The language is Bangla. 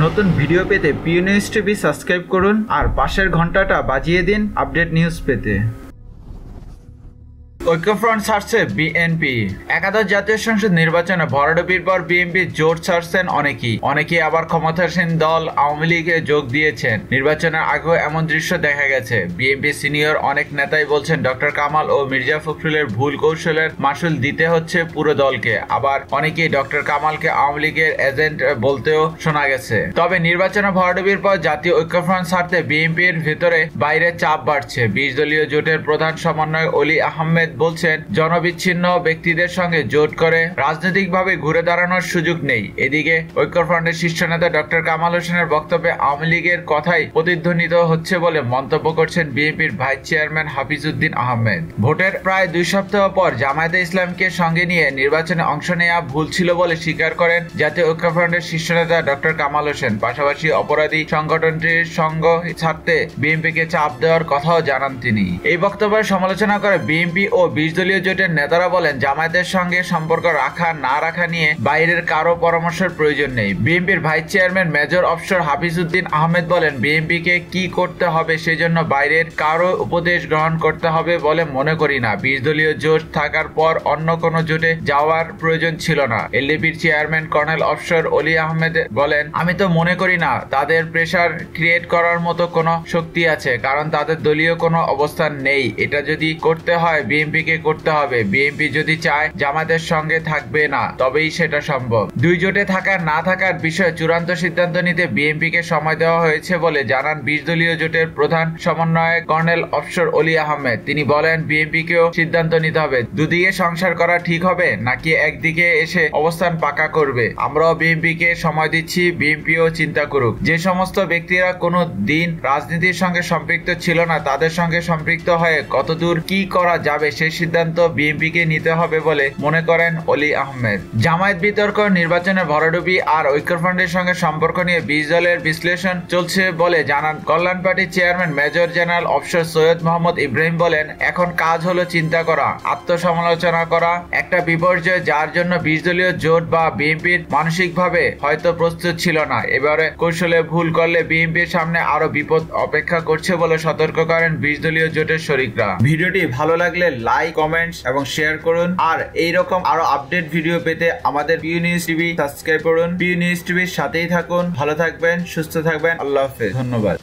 নতুন ভিডিও পেতে পিউ নিউজ টিভি সাবস্ক্রাইব করুন আর পাশের ঘন্টাটা বাজিয়ে দিন আপডেট নিউজ পেতে। ঐক্যফ্রন্ট ছাড়ছে বিএনপি। একাদশ জাতীয় সংসদ নির্বাচনে ভরাডুবির পর বিএনপি জোট ছাড়ছেন অনেকেই। অনেকেই আবার ক্ষমতাসীন দল আওয়ামী লীগে যোগ দিয়েছেন। নির্বাচনের আগেও এমন দৃশ্য দেখা গেছে। বিএনপি সিনিয়র অনেক নেতাই বলছেন, ডক্টর কামাল ও মির্জা ফখরুলের ভুল কৌশলের মাসুল দিতে হচ্ছে পুরো দলকে। আবার অনেকেই ডক্টর কামালকে আওয়ামী লীগের এজেন্ট বলতেও শোনা গেছে। তবে নির্বাচনে ভরাডুবির পর জাতীয় ঐক্যফ্রন্ট ছাড়তে বিএনপির ভেতরে বাইরে চাপ বাড়ছে। বিশ দলীয় জোটের প্রধান সমন্বয় অলি আহমেদ বলছেন, জনবিচ্ছিন্ন ব্যক্তিদের সঙ্গে জোট করে রাজনৈতিকভাবে ঘুরে দাঁড়ানোর সুযোগ নেই। এদিকে ঐক্যফ্রন্টের শীর্ষ নেতা ডক্টর কামাল হোসেনের বক্তব্যে আওয়ামী লীগের কথাই প্রতিধ্বনিত হচ্ছে বলে মন্তব্য করছেন বিএনপির ভাইস চেয়ারম্যান হাফিজউদ্দিন আহমেদ। ভোটের প্রায় দুই সপ্তাহ পর জামায়াতে ইসলামকে সঙ্গে নিয়ে নির্বাচনে অংশ নেওয়া ভুল ছিল বলে স্বীকার করেন জাতীয় ঐক্যফ্রন্টের শীর্ষ নেতা ডক্টর কামাল হোসেন। পাশাপাশি অপরাধী সংগঠনটির সঙ্গ ছাড়তে বিএনপিকে চাপ দেওয়ার কথাও জানান তিনি। এই বক্তব্যের সমালোচনা করে বিএনপি ও বিশ দলীয় জোটের নেতারা বলেন, জামায়াতের সঙ্গে সম্পর্ক রাখা না রাখা নিয়ে বাইরের কারও পরামর্শের প্রয়োজন নেই। বিএনপির ভাইস চেয়ারম্যান মেজর অফসর হাফিজউদ্দিন আহমেদ বলেন, বিএনপিকে কি করতে হবে সেজন্য বাইরের কারও উপদেশ গ্রহণ করতে হবে বলে মনে করি না। বিশ দলীয় জোট থাকার পর অন্য কোনো জোটে যাওয়ার প্রয়োজন ছিল না। এলডিপির চেয়ারম্যান কর্নেল অফসর অলি আহমেদ বলেন, আমি তো মনে করি না, তাদের প্রেশার ক্রিয়েট করার মতো কোনো শক্তি আছে, কারণ তাদের দলীয় কোনো অবস্থান নেই। এটা যদি করতে হয়, বিএনপি বিএনপিকে করতে হবে। বিএনপি যদি চায় জামাতের সঙ্গে থাকবে না, তবেই সেটা সম্ভব। দুই জোটে থাকার না থাকার বিষয়ে চূড়ান্ত সিদ্ধান্ত নিতে বিএনপিকে সময় দেওয়া হয়েছে বলে জানান বিশ দলীয় জোটের প্রধান সমন্বয়ক কর্নেল অফসর অলি আহমেদ। তিনি বলেন, বিএনপিকেও সিদ্ধান্ত নিতে হবে। দুদিকে সংসার করা ঠিক হবে, নাকি একদিকে এসে অবস্থান পাকা করবে? আমরাও বিএনপিকে সময় দিচ্ছি, বিএনপিও চিন্তা করুক। যে সমস্ত ব্যক্তিরা কোনো দিন রাজনীতির সঙ্গে সম্পৃক্ত ছিল না, তাদের সঙ্গে সম্পৃক্ত হয়ে কতদূর কি করা যাবে সেই সিদ্ধান্ত বিএনপিকে নিতে হবে বলে মনে করেন অলি আহমেদ। জামায়াত বিতর্ক নির্বাচনের ভরাডুবি আর ঐক্যফ্রন্টের সঙ্গে সম্পর্ক নিয়ে বিশ দলের বিশ্লেষণ চলছে বলে জানান কল্যাণ পার্টির চেয়ারম্যান মেজর জেনারেল অফসর সৈয়দ মোহাম্মদ ইব্রাহিম বলেন, এখন কাজ হলো চিন্তা করা, আত্মসমালোচনা করা, একটা বিপর্যয় যার জন্য বিশ দলীয় জোট বা বিএনপির মানসিকভাবে হয়তো প্রস্তুত ছিল না। এবারে কৌশলে ভুল করলে বিএনপির সামনে আরও বিপদ অপেক্ষা করছে বলে সতর্ক করেন বিশ দলীয় জোটের শরিকরা। ভিডিওটি ভালো লাগলে লাইক কমেন্টস এবং শেয়ার করুন। আর এইরকম আরও আপডেট ভিডিও পেতে আমাদের পিউ নিউজ টিভি সাবস্ক্রাইব করুন। পিউ নিউজ টিভির সাথেই থাকুন। ভালো থাকবেন, সুস্থ থাকবেন। আল্লাহ হাফেজ। ধন্যবাদ।